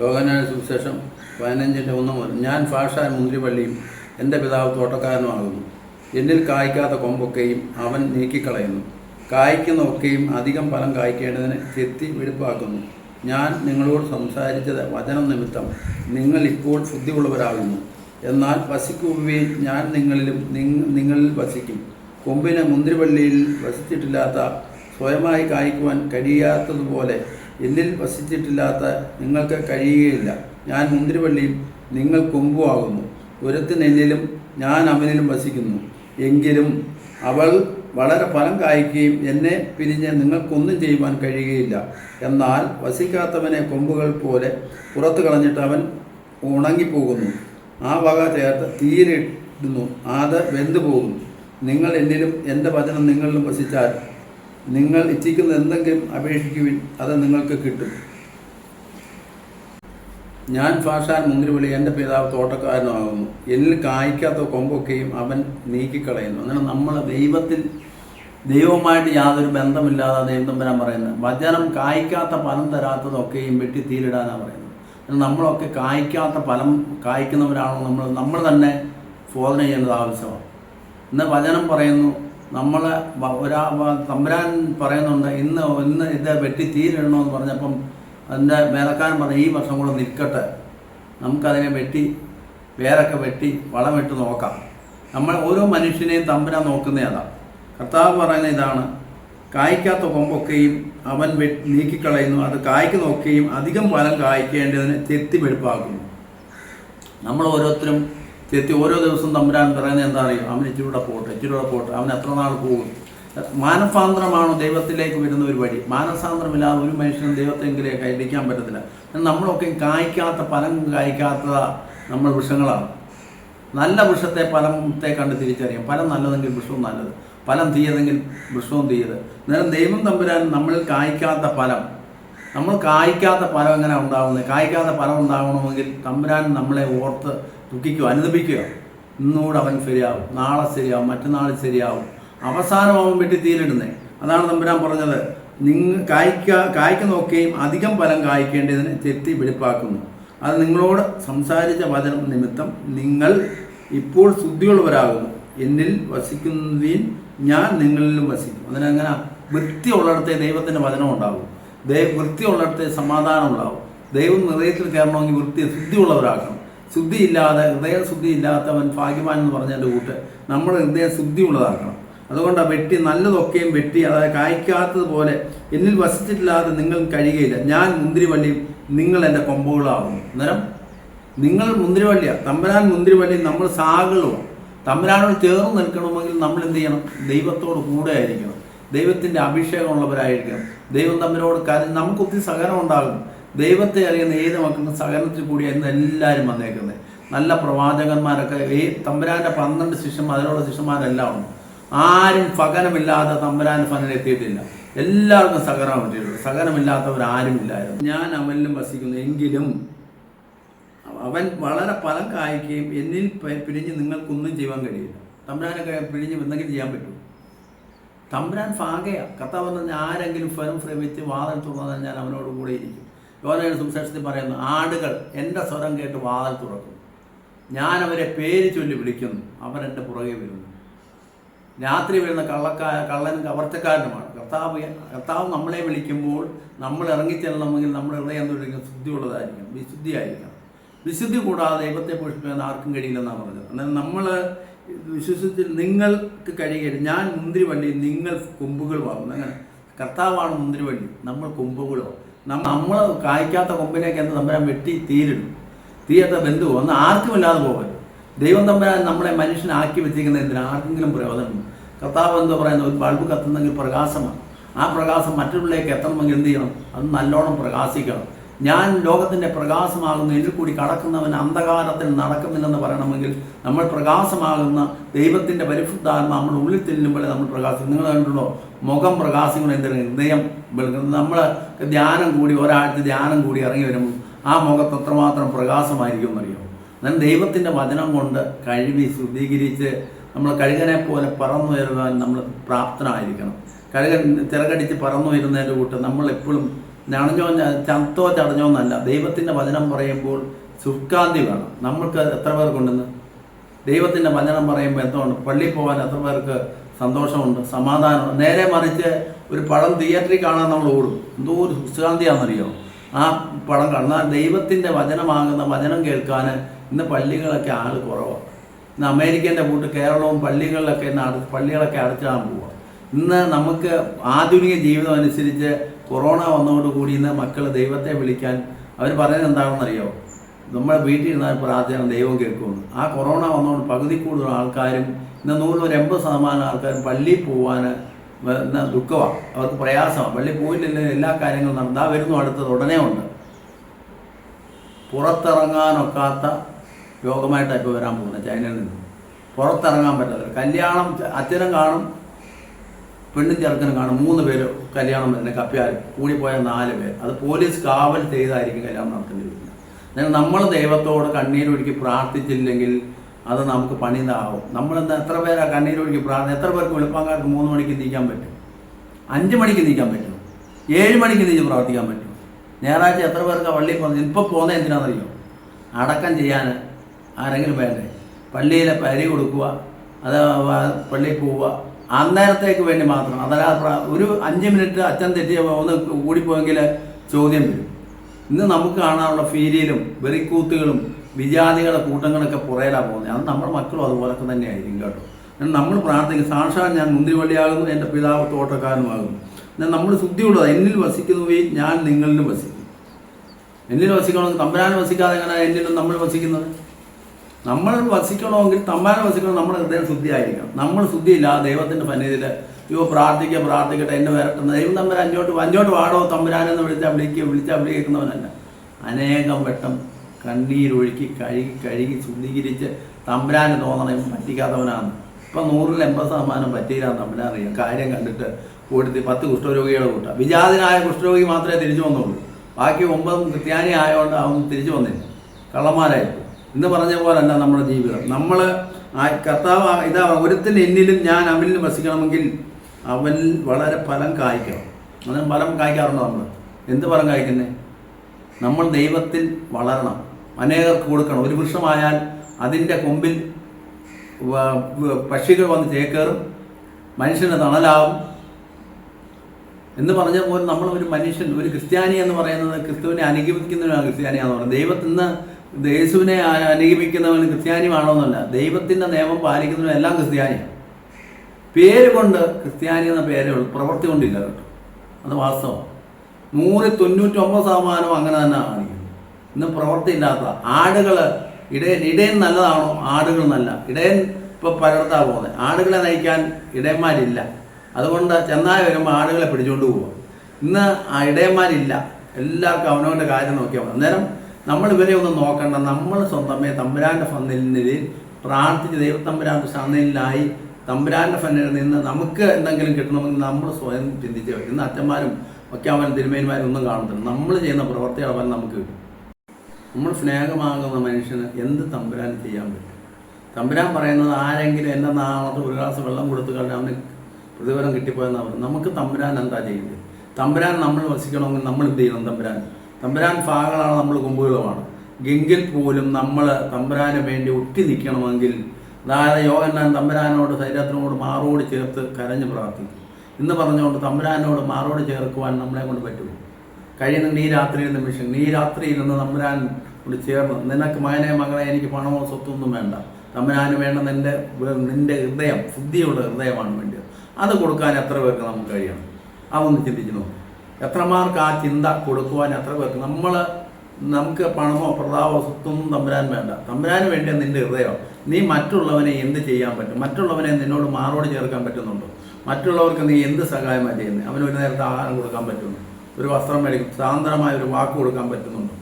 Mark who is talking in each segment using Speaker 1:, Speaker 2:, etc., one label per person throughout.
Speaker 1: യോഗനായ സുവിശേഷം പതിനഞ്ചിന്റെ ഒന്ന് മുതൽ. ഞാൻ ഭാഷാൻ മുന്തിരിവള്ളിയും എന്റെ പിതാവ് തോട്ടക്കാരനുമാകുന്നു. എന്നിൽ കായ്ക്കാത്ത കൊമ്പൊക്കെയും അവൻ നീക്കിക്കളയുന്നു. കായ്ക്കുന്ന ഒക്കെയും അധികം ഫലം കായ്ക്കേണ്ടതിന് ചെത്തി വെടുപ്പാക്കുന്നു ഞാൻ നിങ്ങളോട് സംസാരിച്ചത് വചനം നിമിത്തം നിങ്ങൾ ഇപ്പോൾ ബുദ്ധിയുള്ളവരാകുന്നു എന്നാൽ വസിക്കുകയും ഞാൻ നിങ്ങളിലും നിങ്ങ- നിങ്ങളിൽ വസിക്കും. കൊമ്പിനെ മുന്തിരിവള്ളിയിൽ വസിച്ചിട്ടില്ലാത്ത സ്വയമായി കായ്ക്കുവാൻ കഴിയാത്തതുപോലെ എന്നിൽ വസിച്ചിട്ടില്ലാത്ത നിങ്ങൾക്ക് കഴിയുകയില്ല. ഞാൻ മുന്തിരിവള്ളിയും നിങ്ങൾ കൊമ്പുമാകുന്നു. ഒരുത്തിന് എന്നിലും ഞാൻ അവനിലും വസിക്കുന്നു. എങ്കിലും അവൾ വളരെ ഫലം കായ്ക്കുകയും എന്നെ പിരിഞ്ഞ് നിങ്ങൾക്കൊന്നും ചെയ്യുവാൻ കഴിയുകയില്ല. എന്നാൽ വസിക്കാത്തവനെ കൊമ്പുകൾ പോലെ പുറത്തു കളഞ്ഞിട്ട് അവൻ ഉണങ്ങിപ്പോകുന്നു. ആ വക ചേർത്ത് തീരെ ഇടുന്നു അത് വെന്തു പോകുന്നു നിങ്ങൾ എന്നിലും എന്റെ വചനം നിങ്ങളിലും വസിച്ചാൽ നിങ്ങൾ ഇച്ഛിക്കുന്ന എന്തെങ്കിലും അപേക്ഷിക്കുവിൻ അത് നിങ്ങൾക്ക് കിട്ടും. ഞാൻ ഭാഷാൻ മുന്തിരിവിളി എന്റെ പിതാവ് തോട്ടക്കാരനാകുന്നു. എന്നിൽ കായ്ക്കാത്ത കൊമ്പൊക്കെയും അവൻ നീക്കിക്കളയുന്നു. അങ്ങനെ നമ്മൾ ദൈവത്തിൽ ദൈവവുമായിട്ട് യാതൊരു ബന്ധമില്ലാതെ ദൈവം തമ്പരാൻ പറയുന്നത്. വചനം കായ്ക്കാത്ത ഫലം തരാത്തതൊക്കെയും വെട്ടി തീരിടാനാണ് പറയുന്നത്. നമ്മളൊക്കെ കായ്ക്കാത്ത ഫലം കായ്ക്കുന്നവരാണോ നമ്മൾ നമ്മൾ തന്നെ ബോധന ചെയ്യേണ്ടത് ആവശ്യമാണ്. ഇന്ന് വചനം പറയുന്നു നമ്മൾ ഒരാ തമ്പുരാൻ പറയുന്നുണ്ട് ഇന്ന് ഇന്ന് ഇത് വെട്ടി തീരിടണമെന്ന് പറഞ്ഞപ്പം അതിന്റെ മേലക്കാരൻ പറഞ്ഞു ഈ വർഷം കൂടെ നിൽക്കട്ടെ. നമുക്കതിനെ വെട്ടി വേരൊക്കെ വെട്ടി വളമിട്ട് നോക്കാം. നമ്മൾ ഓരോ മനുഷ്യനെയും തമ്പുരാൻ നോക്കുന്നതാണ് കർത്താവ് പറയുന്ന ഇതാണ് കായ്ക്കാത്ത കൊമ്പൊക്കെയും അവൻ നീക്കിക്കളയുന്നു. അത് കായ്ക്കുന്നൊക്കെയും അധികം ഫലം കായ്ക്കേണ്ടതിന് തെത്തി വെടുപ്പാക്കുന്നു നമ്മൾ ഓരോരുത്തരും ചെത്തി ഓരോ ദിവസവും തമ്പുരാൻ പറയുന്നത് എന്താ അറിയും? അവൻ ഇച്ചിരൂടെ പോട്ടെ ഇച്ചിരൂടെ പോട്ടെ അവൻ എത്ര നാൾ പോകും? മാനസാന്തരമാണോ ദൈവത്തിലേക്ക് വരുന്ന ഒരു വഴി? മാനസാന്തരമില്ലാതെ ഒരു മനുഷ്യനും ദൈവത്തെങ്കിലേ ഇടിക്കാൻ പറ്റത്തില്ല. നമ്മളൊക്കെ കായ്ക്കാത്ത ഫലം കായ്ക്കാത്ത നമ്മൾ വൃക്ഷങ്ങളാണ്. നല്ല വൃക്ഷത്തെ ഫലത്തെ കണ്ട് തിരിച്ചറിയാം. ഫലം നല്ലതെങ്കിൽ വൃക്ഷവും നല്ലത്. ഫലം തീയതെങ്കിൽ വൃക്ഷവും തീയത്. നേരം ദൈവം തമ്പുരാൻ നമ്മൾ കായ്ക്കാത്ത ഫലം നമ്മൾ കായ്ക്കാത്ത ഫലം എങ്ങനെ ഉണ്ടാകുന്നത് കായ്ക്കാത്ത ഫലം ഉണ്ടാകണമെങ്കിൽ തമ്പുരാൻ നമ്മളെ ഓർത്ത് ദുഃഖിക്കുക അനുദപിക്കുക. ഇന്നുകൂടെ അവൻ ശരിയാവും നാളെ ശരിയാവും മറ്റന്നാൾ ശരിയാവും. അവസാനമാവും വെട്ടി തീരിടുന്നത് അതാണ് തമ്പുരാൻ പറഞ്ഞത്. നിങ്ങൾ കായ്ക്ക കായ്ക്കുന്നൊക്കെയും അധികം ഫലം കായ്ക്കേണ്ടതിന് തെറ്റി വെളിപ്പാക്കുന്നു. അത് നിങ്ങളോട് സംസാരിച്ച വചനം നിമിത്തം നിങ്ങൾ ഇപ്പോൾ ശുദ്ധിയുള്ളവരാകുന്നു. എന്നിൽ വസിക്കുന്നതിൽ ഞാൻ നിങ്ങളിലും വസിക്കും. അതിനങ്ങനെ വൃത്തിയുള്ളിടത്തെ ദൈവത്തിന്റെ വചനം ഉണ്ടാകും. ദൈവ വൃത്തിയുള്ളിടത്തെ സമാധാനം ഉണ്ടാവും. ദൈവം ഹൃദയത്തിൽ കയറണമെങ്കിൽ വൃത്തി ശുദ്ധി ഇല്ലാതെ ഹൃദയ ശുദ്ധി ഇല്ലാത്തവൻ ഭാഗ്യവാൻ എന്ന് പറഞ്ഞതിന്റെ കൂട്ട് നമ്മുടെ ഹൃദയം ശുദ്ധിയുള്ളതാക്കണം. അതുകൊണ്ട് ആ വെട്ടി നല്ലതൊക്കെയും വെട്ടി അതായത് കായ്ക്കാത്തതുപോലെ എന്നിൽ വസിച്ചിട്ടില്ലാതെ നിങ്ങൾ കഴിയുകയില്ല. ഞാൻ മുന്തിരിവള്ളിയും നിങ്ങൾ എന്റെ കൊമ്പുകളാകുന്നു. അന്നേരം നിങ്ങൾ മുന്തിരിവള്ളിയാണ് തമ്പരാൻ മുന്തിരിവള്ളി നമ്മൾ സാഗളും. തമ്പരാനോട് ചേർന്ന് നിൽക്കണമെങ്കിൽ നമ്മൾ എന്ത് ചെയ്യണം? ദൈവത്തോട് കൂടെ ആയിരിക്കണം. ദൈവത്തിന്റെ അഭിഷേകമുള്ളവരായിരിക്കണം. ദൈവം തമ്മിലോട് കാര്യം നമുക്ക് ഒത്തിരി സഹനം ഉണ്ടാകും. ദൈവത്തെ അറിയുന്ന ഏത് മക്കൾക്കും സഹനത്തിൽ കൂടിയായിരുന്നു എല്ലാവരും വന്നേക്കുന്നത് നല്ല പ്രവാചകന്മാരൊക്കെ ഈ തമ്പുരാന്റെ പന്ത്രണ്ട് ശിഷ്യന്മാർ അതിനുള്ള ശിഷ്യന്മാരെല്ലാം ഉണ്ട് ആരും സഹനമില്ലാതെ തമ്പുരാന്റെ ഫലം എത്തിയിട്ടില്ല. എല്ലാവർക്കും സഹനം കിട്ടിയിട്ടുണ്ട്. സഹനമില്ലാത്തവർ ആരും ഇല്ലായിരുന്നു. ഞാൻ അവനിലും വസിക്കുന്നു. എങ്കിലും അവൻ വളരെ ഫലം കായ്ക്കുകയും എന്നിൽ പിരിഞ്ഞ് നിങ്ങൾക്കൊന്നും ചെയ്യാൻ കഴിയില്ല. തമ്പുരാനൊക്കെ പിരിഞ്ഞ് എന്തെങ്കിലും ചെയ്യാൻ പറ്റും തമ്പുരാൻ ഭാഗയാ കർത്താവ് പറഞ്ഞാൽ ആരെങ്കിലും ഫലം ശ്രമിച്ച് വാതിൽ തുറന്നാൽ ഞാൻ അവനോട് കൂടെ ഇരിക്കും. യോനയുടെ സുവിശേഷത്തിൽ പറയുന്നു ആടുകൾ എന്റെ സ്വരം കേട്ട് വാതിൽ തുറക്കും. ഞാൻ അവരെ പേര് ചൊല്ലി വിളിക്കുന്നു. അവർ എന്റെ പുറകെ വരുന്നു. രാത്രി വരുന്ന കള്ളക്കാ കള്ളനും കവർച്ചക്കാരനുമാണ്. കർത്താവ് കർത്താവ് നമ്മളെ വിളിക്കുമ്പോൾ നമ്മൾ ഇറങ്ങിച്ചെല്ലണമെങ്കിൽ നമ്മുടെ ഹൃദയം തൊഴിലിക്കും ശുദ്ധിയുള്ളതായിരിക്കണം വിശുദ്ധിയായിരിക്കണം. വിശുദ്ധി കൂടാതെ ദൈവത്തെ പുഷ്പിക്കാൻ ആർക്കും കഴിയില്ലെന്നാണ് പറഞ്ഞത്. അന്നേരം നമ്മൾ വിശ്വസിച്ച് നിങ്ങൾക്ക് കഴിയുകയില്ല ഞാൻ മുന്തിരിവള്ളി നിങ്ങൾ കൊമ്പുകളുമാകും അങ്ങനെ കർത്താവാണ് മുന്തിരിവള്ളി. നമ്മൾ കൊമ്പുകളോ നമ്മൾ കായ്ക്കാത്ത കൊമ്പിലേക്ക് എന്ന് തമ്പരാൻ വെട്ടി തീരിടും തീയത്തെ ബന്ധു ഒന്ന് ആർക്കുമില്ലാതെ പോകരുത് ദൈവം തമ്പരാൻ നമ്മളെ മനുഷ്യനാക്കി വെച്ചിരിക്കുന്ന എന്തിനാ? ആർക്കെങ്കിലും പ്രയോജനമുണ്ട് കർത്താവ് എന്താ പറയുന്നത് ഒരു ബൾബ് കത്തുന്നെങ്കിൽ പ്രകാശമാണ്. ആ പ്രകാശം മറ്റുള്ളിലേക്ക് എത്തണമെങ്കിൽ എന്ത് ചെയ്യണം? അത് നല്ലോണം പ്രകാശിക്കണം. ഞാൻ ലോകത്തിന്റെ പ്രകാശമാകുന്ന എന്നിൽ കൂടി കടക്കുന്നവൻ അന്ധകാരത്തിൽ നടക്കുന്നില്ലെന്ന് പറയണമെങ്കിൽ നമ്മൾ പ്രകാശമാകുന്ന ദൈവത്തിന്റെ പരിശുദ്ധാത്മ നമ്മുടെ ഉള്ളിൽ തെല്ലുമ്പോൾ നമ്മൾ പ്രകാശിക്കും. നിങ്ങൾ കണ്ടുള്ളൂ മുഖം പ്രകാശിക്കണം എന്തിനു? ഹൃദയം വെളുക്കുന്നത്. നമ്മൾ ധ്യാനം കൂടി ഒരാഴ്ച ധ്യാനം കൂടി ഇറങ്ങി വരുമ്പോൾ ആ മുഖത്ത് എത്രമാത്രം പ്രകാശമായിരിക്കും എന്നറിയോ ഞാൻ ദൈവത്തിന്റെ വചനം കൊണ്ട് കഴുകി ശുദ്ധീകരിച്ച് നമ്മൾ കഴുകനെ പോലെ പറന്നു വരുവാൻ നമ്മൾ പ്രാപ്തനായിരിക്കണം. കഴുകൻ തിരകടിച്ച് പറന്നു വരുന്നതിന്റെ കൂട്ട് നമ്മൾ എപ്പോഴും നണഞ്ഞോ ചത്തോ ചടഞ്ഞോ എന്നല്ല. ദൈവത്തിന്റെ വചനം പറയുമ്പോൾ സുഖാന്തി വേണം. നമ്മൾക്ക് എത്ര പേർക്കുണ്ടെന്ന് ദൈവത്തിന്റെ വചനം പറയുമ്പോൾ എന്തുകൊണ്ട്? പള്ളിയിൽ പോകാൻ എത്ര പേർക്ക് സന്തോഷമുണ്ട്? സമാധാനമുണ്ട് നേരെ മറിച്ച് ഒരു പടം തിയേറ്ററിൽ കാണാൻ നമ്മൾ ഓടും. എന്തോ ഒരു സുഖാന്തിയാണെന്നറിയോ? ആ പടം കാണാൻ ദൈവത്തിന്റെ വചനമാകുന്ന വചനം കേൾക്കാൻ ഇന്ന് പള്ളികളൊക്കെ ആൾ കുറവാണ് ഇന്ന് അമേരിക്കന്റെ കൂട്ട് കേരളവും പള്ളികളിലൊക്കെ ഇന്ന് പള്ളികളൊക്കെ അടച്ചിടാൻ പോവുക ഇന്ന് നമുക്ക് ആധുനിക ജീവിതം അനുസരിച്ച് കൊറോണ വന്നതോടുകൂടി ഇന്ന് മക്കൾ ദൈവത്തെ വിളിക്കാൻ അവർ പറയുന്നത് എന്താണെന്നറിയോ? നമ്മൾ വീട്ടിലിരുന്നാൽ പ്രാർത്ഥന ദൈവം കേൾക്കുമെന്ന്. ആ കൊറോണ വന്നതുകൊണ്ട് പകുതി കൂടുതൽ ആൾക്കാരും ഇന്ന് നൂറിൽ ഒരു എൺപത് ശതമാനം ആൾക്കാരും പള്ളിയിൽ പോകാൻ ദുഃഖമാണ് അവർക്ക് പ്രയാസമാണ് പള്ളി പോയില്ലെങ്കിൽ എല്ലാ കാര്യങ്ങളും നടന്നാ. വരുന്നു അടുത്തത്. ഉടനെ ഉണ്ട്. പുറത്തിറങ്ങാനൊക്കാത്ത രോഗമായിട്ടാണ് ഇപ്പോൾ വരാൻ പോകുന്നത് ചൈനയിൽ നിന്ന്. പുറത്തിറങ്ങാൻ പറ്റാത്ത. കല്യാണം അച്ഛനും കാണും. പെണ്ണും ചെറുക്കനും കാണും. മൂന്ന് പേര് കല്യാണം വരുന്നത് കൂടി കൂടിപ്പോയ നാല് പേര്. അത് പോലീസ് കാവൽ ചെയ്തായിരിക്കും കല്യാണം നടത്തേണ്ടി വരുന്നത് എന്നാൽ നമ്മൾ ദൈവത്തോട് കണ്ണീരൊഴുക്കി പ്രാർത്ഥിച്ചില്ലെങ്കിൽ അത് നമുക്ക് പണിതാവും. നമ്മളെന്താ എത്ര പേരാ കണ്ണീരൊഴുക്കി പ്രാർത്ഥന എത്ര പേർക്ക് വെളുപ്പാങ്കാലത്ത് മൂന്ന് മണിക്ക് നീക്കാൻ പറ്റും? അഞ്ച് മണിക്ക് നീക്കാൻ പറ്റും. ഏഴ് മണിക്ക് നീച്ച് പ്രാർത്ഥിക്കാൻ പറ്റും. ഞായറാഴ്ച എത്ര പേർക്ക് പള്ളിയിൽ പോകുന്നത്? ഇപ്പം പോകുന്നത് എന്തിനാണെന്നറിയോ? അടക്കം ചെയ്യാൻ ആരെങ്കിലും വേണ്ടേ? പള്ളിയിലെ പരി കൊടുക്കുക. അത് പള്ളിയിൽ പോവുക. അന്നേരത്തേക്ക് വേണ്ടി മാത്രം. അതല്ല ഒരു അഞ്ച് മിനിറ്റ് അച്ഛൻ തെറ്റിയ ഒന്ന് കൂടിപ്പോയെങ്കിൽ ചോദ്യം വരും. ഇന്ന് നമുക്ക് കാണാനുള്ള ഫീലിയിലും വെറിക്കൂത്തുകളും വിജാതികളുടെ കൂട്ടങ്ങളൊക്കെ പുറയിലാണ് പോകുന്നത്. അത് നമ്മുടെ മക്കളും അതുപോലൊക്കെ തന്നെയായിരിക്കും കേട്ടോ. നമ്മൾ പ്രാർത്ഥിക്കും സാക്ഷാൽ ഞാൻ മുന്തിരിവള്ളിയാകുന്നു എന്റെ പിതാവ് തോട്ടക്കാരനുമാകുന്നു. എന്നാൽ നമ്മൾ ശുദ്ധിയുള്ളത് എന്നിൽ വസിക്കുന്നു ഞാൻ നിങ്ങളിലും വസിക്കും. എന്നിൽ വസിക്കണമെങ്കിൽ തമ്പരാൻ വസിക്കാതെ എങ്ങനെ എന്നിലും നമ്മൾ വസിക്കുന്നത്? നമ്മൾ വസിക്കണമെങ്കിൽ തമ്മാൻ വസിക്കണം നമ്മുടെ ഹൃദയം ശുദ്ധിയായിരിക്കണം. നമ്മൾ ശുദ്ധിയില്ല ദൈവത്തിന്റെ സന്നിധിയിൽ അയ്യോ പ്രാർത്ഥിക്കുക പ്രാർത്ഥിക്കട്ടെ എന്നെ വരട്ടുന്ന ദൈവം തമ്മിൽ അഞ്ഞോട്ട് അഞ്ഞോട്ട് വാടോ തമ്പുരാനെന്ന് വിളിച്ചാൽ വിളിക്കുക വിളിച്ചാൽ വിളിക്കുന്നവനല്ല അനേകം വട്ടം കണ്ണീരൊഴുക്കി കഴുകി കഴുകി ശുദ്ധീകരിച്ച് തമ്പുരാന് തോന്നണം പറ്റിക്കാത്തവനാണ്. ഇപ്പം നൂറിൽ എൺപത് ശതമാനം പറ്റിയില്ല തമ്പുരാൻ. അറിയാം കാര്യം കണ്ടിട്ട് കൂടുതൽ പത്ത് കുഷ്ഠരോഗികളെ കൂട്ടാം. വിജാതിനായ കുഷ്ഠരോഗി മാത്രമേ തിരിച്ചു വന്നുള്ളൂ. ബാക്കി ഒമ്പതും ക്രിസ്ത്യാനി ആയതുകൊണ്ട് അവൻ തിരിച്ചു വന്നില്ല. കള്ളന്മാരായിരുന്നു ഇന്ന് പറഞ്ഞ പോലല്ല നമ്മുടെ ജീവിതം. നമ്മൾ ആ കർത്താവ് ഇതാ ഒരുത്തിന് എന്നിലും ഞാൻ അവനിലും വസിക്കണമെങ്കിൽ അവൻ വളരെ ഫലം കായ്ക്കണം. അതിന് ഫലം കായ്ക്കാറുണ്ടോ നമ്മൾ എന്ത് ഫലം കായ്ക്കുന്നേ? നമ്മൾ ദൈവത്തിൽ വളരണം. അനേകർക്ക് കൊടുക്കണം. ഒരു വൃക്ഷമായാൽ അതിന്റെ കൊമ്പിൽ പക്ഷികൾ വന്ന് ചേക്കേറും മനുഷ്യന് തണലാവും. എന്ന് പറഞ്ഞ പോലെ നമ്മൾ ഒരു മനുഷ്യൻ ഒരു ക്രിസ്ത്യാനി എന്ന് പറയുന്നത് ക്രിസ്തുവിനെ അനുഗമിക്കുന്നവരാണ് ക്രിസ്ത്യാനി എന്ന് പറയുന്നത് ദൈവത്തിന് യേശുവിനെ അനുഗമിക്കുന്നവൻ ക്രിസ്ത്യാനിയാണോന്നല്ല ദൈവത്തിന്റെ നിയമം പാലിക്കുന്നവൻ എല്ലാം ക്രിസ്ത്യാനിയാണ് പേര് കൊണ്ട് ക്രിസ്ത്യാനി എന്ന പേരേ പ്രവൃത്തി കൊണ്ടില്ല കേട്ടോ. അത് വാസ്തവം. നൂറിൽ തൊണ്ണൂറ്റൊമ്പത് ശതമാനം അങ്ങനെ തന്നെ കാണിക്കുന്നത് ഇന്ന് പ്രവൃത്തി ഇല്ലാത്ത ആടുകൾ ഇടയൻ ഇടയൻ നല്ലതാണോ? ആടുകൾ നല്ല. ഇടയൻ ഇപ്പോൾ പലർത്താ പോകുന്നത് ആടുകളെ നയിക്കാൻ ഇടയന്മാരില്ല. അതുകൊണ്ട് ചെന്നായി വരുമ്പോൾ ആടുകളെ പിടിച്ചുകൊണ്ട് പോവുക ഇന്ന് ആ ഇടയന്മാരില്ല. എല്ലാവർക്കും അവനവന്റെ കാര്യം നോക്കിയാൽ അന്നേരം നമ്മൾ ഇവരെ ഒന്ന് നോക്കണ്ട. നമ്മൾ സ്വന്തമേ തമ്പുരാന്റെ ഫന്നിൽ പ്രാർത്ഥിച്ച് ദൈവത്തമ്പുരാന്റെ സന്നിധിയിലായി തമ്പുരാന്റെ ഫന്നിൽ നിന്ന് നമുക്ക് എന്തെങ്കിലും കിട്ടണമെങ്കിൽ നമ്മൾ സ്വയം ചിന്തിച്ച് ഇന്ന് അച്ഛന്മാരും ഒക്കെ അവൻ തിരുമേന്മാരും ഒന്നും കാണത്തില്ല. നമ്മൾ ചെയ്യുന്ന പ്രവർത്തികൾ അവൻ നമുക്ക് കിട്ടും. നമ്മൾ സ്നേഹമാകുന്ന മനുഷ്യന് എന്ത് തമ്പുരാൻ ചെയ്യാൻ പറ്റും? തമ്പുരാൻ പറയുന്നത് ആരെങ്കിലും എന്റെ നാമത്ത് ഒരു ഗ്ലാസ് വെള്ളം കൊടുത്തു കഴിഞ്ഞാൽ അവന് പ്രതിഫലം കിട്ടിപ്പോയെന്നാണ് നമുക്ക് തമ്പുരാൻ എന്താ ചെയ്യുന്നത് തമ്പുരാൻ നമ്മൾ വസിക്കണമെങ്കിൽ നമ്മൾ എന്ത് ചെയ്യണം? തമ്പുരാൻ തമ്പുരാൻ ഭാഗങ്ങളാണ് നമ്മൾ കൊമ്പുകളുമാണ്. എങ്കിൽ പോലും നമ്മൾ തമ്പുരാന് വേണ്ടി ഒട്ടി നിൽക്കണമെങ്കിൽ അതായത് യോഗന്നാൻ തമ്പുരാനോട് ശരീരത്തിനോട് മാറോട് ചേർത്ത് കരഞ്ഞ് പ്രാർത്ഥിക്കും. എന്ന് പറഞ്ഞുകൊണ്ട് തമ്പുരാനോട് മാറോട് ചേർക്കുവാൻ നമ്മളെ കൊണ്ട് പറ്റുമോ? കഴിയുന്ന ഈ രാത്രിയിൽ നിമിഷം നീ രാത്രിയിൽ നിന്ന് തമ്പുരാൻ കൂടി ചേർന്ന് നിനക്ക് മകനെ മകളെ എനിക്ക് പണമോ സ്വത്തൊന്നും വേണ്ട. തമ്പുരാന് വേണ്ട നിന്റെ നിന്റെ ഹൃദയം ശുദ്ധിയുള്ള ഹൃദയമാണ് വേണ്ടത് അത് കൊടുക്കാൻ എത്ര പേർക്ക് നമുക്ക് കഴിയണം? അതൊന്ന് ചിന്തിച്ചു നോക്കും. എത്രമാർക്ക് ആ ചിന്ത കൊടുക്കുവാൻ എത്ര പേർക്ക്? നമ്മൾ നമുക്ക് പണമോ പ്രതാപോ സ്വത്തൊന്നും തമ്പുരാൻ വേണ്ട. തമ്പുരാന് വേണ്ടിയ നിന്റെ ഹൃദയം. നീ മറ്റുള്ളവനെ എന്ത് ചെയ്യാൻ പറ്റും? മറ്റുള്ളവനെ നിന്നോട് മാറോട് ചേർക്കാൻ പറ്റുന്നുണ്ടോ? മറ്റുള്ളവർക്ക് നീ എന്ത് സഹായമാണ് ചെയ്യുന്നത് അവന് ഒരു നേരത്തെ ആഹാരം കൊടുക്കാൻ പറ്റുന്നു. ഒരു വസ്ത്രം മേടിക്കും. സാന്ദ്രമായ ഒരു വാക്ക് കൊടുക്കാൻ പറ്റുന്നുണ്ടോ?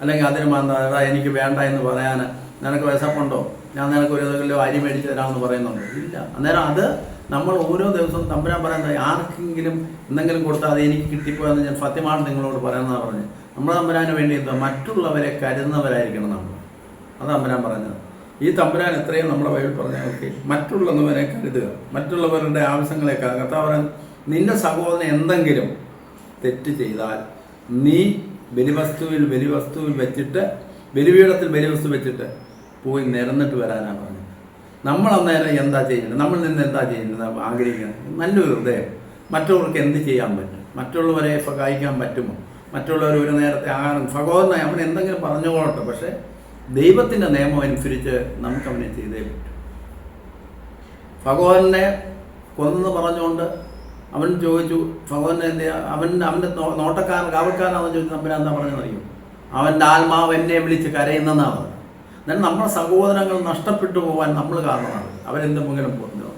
Speaker 1: അല്ലെങ്കിൽ അതിന് മാത്രം എനിക്ക് വേണ്ട എന്ന് പറയാൻ നിനക്ക് വിശപ്പുണ്ടോ? ഞാൻ നിനക്ക് ഒരു അരി മേടിച്ച് തരാമെന്ന് പറയുന്നുണ്ടോ? ഇല്ല. അന്നേരം അത് നമ്മൾ ഓരോ ദിവസവും തമ്പുരാൻ പറയുന്നത് ആർക്കെങ്കിലും എന്തെങ്കിലും കൊടുത്താൽ അത് എനിക്ക് കിട്ടിപ്പോയെന്ന് ഞാൻ സത്യമാണ് നിങ്ങളോട് പറയുന്നതാണ് പറഞ്ഞത്. നമ്മുടെ തമ്പുരാന് വേണ്ടി എന്താ? മറ്റുള്ളവരെ കരുതുന്നവരായിരിക്കണം നമ്മൾ. അത് തമ്പുരാൻ പറഞ്ഞത്. ഈ തമ്പുരാൻ എത്രയും നമ്മുടെ വഴി പറഞ്ഞാൽ ഓക്കെ. മറ്റുള്ളവരെ കരുതുക. മറ്റുള്ളവരുടെ ആവശ്യങ്ങളെ കർത്താവ് നിന്റെ സഹോദരൻ എന്തെങ്കിലും തെറ്റ് ചെയ്താൽ നീ ബലിവസ്തുവിൽ ബലിവസ്തുവിൽ വെച്ചിട്ട് ബലിപീഠത്തിൽ ബലിവസ്തു വെച്ചിട്ട് പോയി നിരന്നിട്ട് വരാനാണ് പറഞ്ഞത്. നമ്മൾ അന്നേരം എന്താ ചെയ്യേണ്ടത്? നമ്മൾ നിന്ന് എന്താ ചെയ്യേണ്ടത് ആഗ്രഹിക്കുന്നത് നല്ലൊരു ഹൃദയം. മറ്റുള്ളവർക്ക് എന്ത് ചെയ്യാൻ പറ്റും? മറ്റുള്ളവരെ സഹായിക്കാൻ പറ്റുമോ? മറ്റുള്ളവർ ഒരു നേരത്തെ ആഹാരം സഹോദരനായി അവൻ എന്തെങ്കിലും പറഞ്ഞുകൊള്ളട്ടെ പക്ഷേ ദൈവത്തിന്റെ നിയമം അനുസരിച്ച് നമുക്ക് അവനെ ചെയ്തേ പറ്റും. ഭഗവാനെ കൊന്നെന്ന് പറഞ്ഞുകൊണ്ട് അവൻ ചോദിച്ചു ഭഗവാൻ എന്ത് അവൻ അവന്റെ നോട്ടക്കാരൻ കാവൽക്കാരനാണെന്ന് ചോദിച്ചു നമ്മൾ എന്താ പറഞ്ഞതറിയോ അവന്റെ ആത്മാവ് എന്നെ വിളിച്ച് കരയുന്നെന്നാണ് പറഞ്ഞത്. എന്നാൽ നമ്മുടെ സഹോദരങ്ങൾ നഷ്ടപ്പെട്ടു പോകാൻ നമ്മൾ കാരണമാണ്. അവരെന്തെങ്കിലും പറഞ്ഞു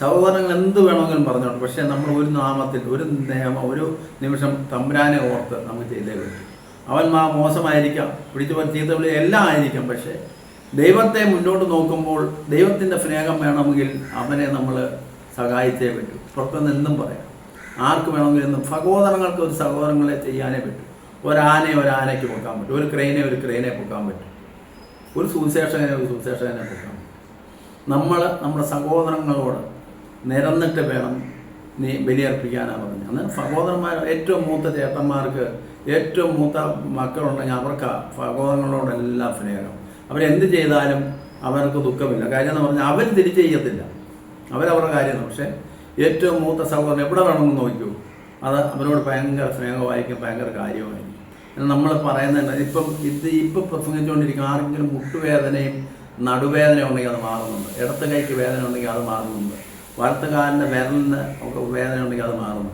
Speaker 1: സഹോദരങ്ങൾ എന്ത് വേണമെങ്കിലും പറഞ്ഞോട്ടെ. പക്ഷേ നമ്മൾ ഒരു നാമത്തിൽ ഒരു നിയമം ഒരു നിമിഷം തമ്പുരാനെ ഓർത്ത് നമുക്ക് ചെയ്തേ പറ്റും. അവൻ മാ മോശമായിരിക്കാം പിടിച്ചു പറ്റി ചീത്ത വിളി എല്ലാം ആയിരിക്കാം. പക്ഷേ ദൈവത്തെ മുന്നോട്ട് നോക്കുമ്പോൾ ദൈവത്തിന്റെ സ്നേഹം വേണമെങ്കിൽ അവനെ നമ്മൾ സഹായിച്ചേ പറ്റൂ. പുറത്തുനിന്ന് എന്നും പറയാം. ആർക്ക് വേണമെങ്കിലും എന്നും സഹോദരങ്ങൾക്ക് ഒരു സഹോദരങ്ങളെ ചെയ്യാനേ പറ്റൂ. ഒരാനയെ ഒരാനയ്ക്ക് പൊക്കാൻ പറ്റും. ഒരു ക്രെയിനെ ഒരു ക്രെയിനെ പൊക്കാൻ പറ്റും. ഒരു സുവിശേഷകനെ ഒരു സുവിശേഷകനെ നമ്മൾ നമ്മുടെ സഹോദരങ്ങളോട് നിരന്നിട്ട് വേണം നീ ബലിയർപ്പിക്കാനാണ് പറഞ്ഞത് അന്ന് സഹോദരന്മാർ ഏറ്റവും മൂത്ത ചേട്ടന്മാർക്ക് ഏറ്റവും മൂത്ത മക്കളുണ്ടെങ്കിൽ അവർക്ക് സഹോദരങ്ങളോടെല്ലാം സ്നേഹം. അവരെന്ത് ചെയ്താലും അവർക്ക് ദുഃഖമില്ല. കാര്യം എന്ന് പറഞ്ഞാൽ അവർ തിരിച്ചു ചെയ്യത്തില്ല. അവരവരുടെ കാര്യമാണ്. പക്ഷേ ഏറ്റവും മൂത്ത സഹോദരൻ എവിടെ വേണമെന്ന് നോക്കൂ അത് അവരോട് ഭയങ്കര സ്നേഹമായിരിക്കും ഭയങ്കര കാര്യമായിരിക്കും. നമ്മൾ പറയുന്നുണ്ട്. ഇപ്പം ഇത് ഇപ്പം പ്രസംഗിച്ചുകൊണ്ടിരിക്കും ആർക്കെങ്കിലും മുട്ടുവേദനയും നടുവേദന ഉണ്ടെങ്കിൽ അത് മാറുന്നുണ്ട്. ഇടത്ത് കൈക്ക് വേദന ഉണ്ടെങ്കിൽ അത് മാറുന്നുണ്ട്. വലത്തുകാലിന്റെ വിരലിന് ഒക്കെ വേദന ഉണ്ടെങ്കിൽ അത് മാറുന്നു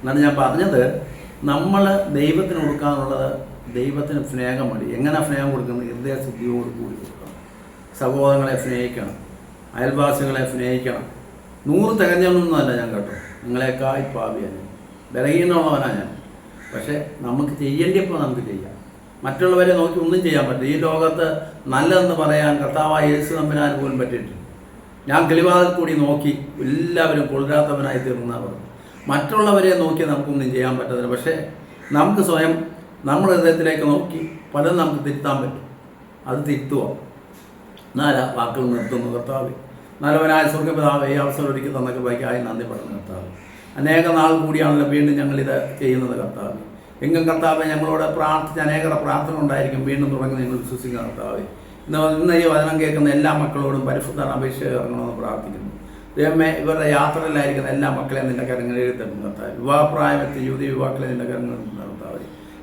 Speaker 1: എന്നാണ് ഞാൻ പറഞ്ഞത്. നമ്മൾ ദൈവത്തിന് കൊടുക്കാനുള്ളത് ദൈവത്തിന് സ്നേഹം മതി. എങ്ങനെ സ്നേഹം കൊടുക്കുന്നത് ഹൃദയശുദ്ധിയോട് കൂടി കൊടുക്കണം. സഹോദരങ്ങളെ സ്നേഹിക്കണം. അയൽവാസികളെ സ്നേഹിക്കണം. നൂറ് തികഞ്ഞൊന്നുമല്ല ഞാൻ കേട്ടോ നിങ്ങളെക്കായി പാവിയാണ് ബലഹീനമുള്ളവനാണ് ഞാൻ. പക്ഷേ നമുക്ക് ചെയ്യേണ്ടിയപ്പോൾ നമുക്ക് ചെയ്യാം. മറ്റുള്ളവരെ നോക്കി ഒന്നും ചെയ്യാൻ പറ്റില്ല. ഈ ലോകത്ത് നല്ലതെന്ന് പറയാൻ കർത്താവായ യേശു നമ്പനാൻ പോലും പറ്റിയിട്ടില്ല ഞാൻ കിളിവാതിൽ കൂടി നോക്കി എല്ലാവരും കൊള്ളരാത്തവനായി തീർന്നാ പറഞ്ഞു മറ്റുള്ളവരെ നോക്കി നമുക്കൊന്നും ചെയ്യാൻ പറ്റത്തില്ല. പക്ഷേ നമുക്ക് സ്വയം നമ്മുടെ ഹൃദയത്തിലേക്ക് നോക്കി പലതും നമുക്ക് തിരുത്താൻ പറ്റും. അത് തിരുത്തുക. നാല വാക്കുകൾ നിർത്തുന്നു കർത്താവ്. നല്ലവനായ സ്വർഗപിതാവ് ഈ അവസരം ഒരുക്കി തന്നൊക്കെ ബൈക്കായി നന്ദി പറഞ്ഞു കർത്താവ്. അനേക നാൾ കൂടിയാണല്ലോ വീണ്ടും ഞങ്ങളിത് ചെയ്യുന്നത് കർത്താവ്. എങ്കും കർത്താവ് ഞങ്ങളോട് പ്രാർത്ഥിച്ച അനേകരുടെ പ്രാർത്ഥന ഉണ്ടായിരിക്കും വീണ്ടും തുടങ്ങി നിങ്ങൾ വിശ്വസിക്കുന്ന കർത്താവ്. ഇന്ന് ഇന്ന് ഈ വചനം കേൾക്കുന്ന എല്ലാ മക്കളോടും പരിശുദ്ധ അപേക്ഷകൾ ഇറങ്ങണമെന്ന് പ്രാർത്ഥിക്കുന്നു. ദൈവമേ ഇവരുടെ യാത്രയിലായിരിക്കുന്ന എല്ലാ മക്കളെയും നിന്റെ കരങ്ങളിൽ തരുന്നു കർത്താവ്. വിവാഹപ്രായമെത്തി യുവതി യുവാക്കളെ നിന്റെ കരങ്ങളിൽ കർത്താവ്.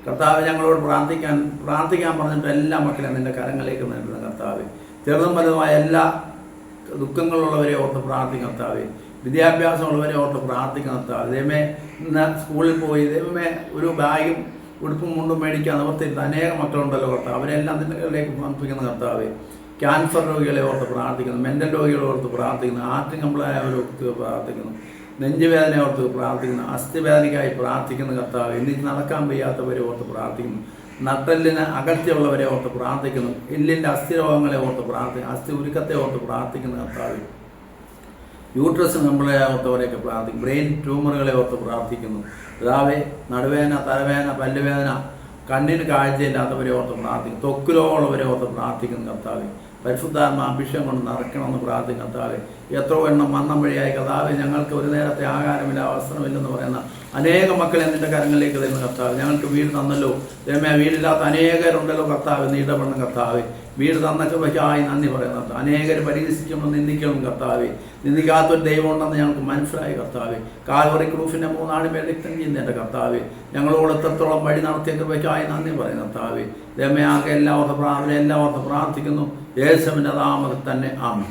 Speaker 1: കർത്താവ് ഞങ്ങളോട് പ്രാർത്ഥിക്കാൻ പ്രാർത്ഥിക്കാൻ പറഞ്ഞിട്ട് എല്ലാ മക്കളെയും നിന്റെ കരങ്ങളിലേക്ക് നേടുന്ന കർത്താവ്. ചെറുതും വലുതുമായ എല്ലാ ദുഃഖങ്ങളുള്ളവരെ ഓർത്ത് പ്രാർത്ഥിക്കും കർത്താവേ. വിദ്യാഭ്യാസമുള്ളവരെ ഓർത്ത് പ്രാർത്ഥിക്കും അതേമേ ഇന്ന് സ്കൂളിൽ പോയി ദൈവമേ ഒരു ബാഗും ഉടുപ്പും മുണ്ടും മേടിക്കാൻ നിവർത്തിയിട്ട് അനേകം മക്കളുണ്ടല്ലോ കർത്താവ്. അവരെല്ലാം നിങ്ങളിലേക്ക് സമർപ്പിക്കുന്ന കർത്താവ്. ക്യാൻസർ രോഗികളെ ഓർത്ത് പ്രാർത്ഥിക്കുന്നു. മെന്റൽ രോഗികളെ ഓർത്ത് പ്രാർത്ഥിക്കുന്നു. ആർട്ടിൻ കമ്പിളായവരെ ഓർത്ത് പ്രാർത്ഥിക്കുന്നു. നെഞ്ചുവേദന ഓർത്ത് പ്രാർത്ഥിക്കുന്നു. അസ്ഥിവേദനയ്ക്കായി പ്രാർത്ഥിക്കുന്ന കർത്താവ്. ഇനി നടക്കാൻ വയ്യാത്തവരെ ഓർത്ത് പ്രാർത്ഥിക്കുന്നു. നട്ടലിന് അകൽച്ചയുള്ളവരെ ഓർത്ത് പ്രാർത്ഥിക്കുന്നു. എല്ലിന്റെ അസ്ഥിരോഗങ്ങളെ ഓർത്ത് പ്രാർത്ഥിക്കുന്നു. അസ്ഥി ഉരുക്കത്തെ ഓർത്ത് പ്രാർത്ഥിക്കുന്ന കർത്താവ്. യൂട്രസ് നമ്മളെ ഓർത്തവരെയൊക്കെ പ്രാർത്ഥിക്കും ബ്രെയിൻ ട്യൂമറുകളെ ഓർത്ത് പ്രാർത്ഥിക്കുന്നു. അതാവേ നടുവേദന തലവേദന പല്ലുവേദന കണ്ണിന് കാഴ്ചയില്ലാത്തവരെ ഓർത്ത് പ്രാർത്ഥിക്കും ത്വക്ക് രോഗമുള്ളവരെ ഓർത്ത് പ്രാർത്ഥിക്കുന്നു കർത്താവ്. പരിശുദ്ധാത്മ അഭിഷേകം കൊണ്ട് നിറയ്ക്കണമെന്ന് പ്രാർത്ഥിക്കും കർത്താവ്. എത്രയോ എണ്ണം മന്നം വഴിയായി കർത്താവ് ഞങ്ങൾക്ക് ഒരു നേരത്തെ ആഹാരമില്ല അവസരമില്ലെന്ന് പറയുന്ന അനേക മക്കളെ നിന്റെ കരങ്ങളിലേക്ക് തരുന്ന കർത്താവ്. ഞങ്ങൾക്ക് വീട് തന്നല്ലോ. രമ്യ വീടില്ലാത്ത അനേകരുണ്ടല്ലോ കർത്താവ് നീ ഇടപെടണം കർത്താവ്. വീട് തന്ന കൃപയ്ക്കായി നന്ദി പറയുന്ന കർത്താവ്. അനേകർ പരിഹസിക്കുമ്പോൾ നിന്ദിക്കണം കർത്താവ്. നിന്ദിക്കാത്തൊരു ദൈവം ഉണ്ടെന്ന് ഞങ്ങൾക്ക് മനസ്സിലായി കർത്താവ്. കാൽവറി ക്രൂഫിന്റെ പേര് രക്തം ചെയ്യുന്നതിന്റെ കർത്താവ്. ഞങ്ങളോട് എത്രത്തോളം വഴി നടത്തിയ കൃപയ്ക്കായി നന്ദി പറയുന്ന കർത്താവ്. ദൈവമേ ആകെ എല്ലാവർക്കും പ്രാർത്ഥന എല്ലാ എല്ലാവർക്കും പ്രാർത്ഥിക്കുന്നു. യേശുവിന്റെ നാമത്തിൽ തന്നെ ആമേ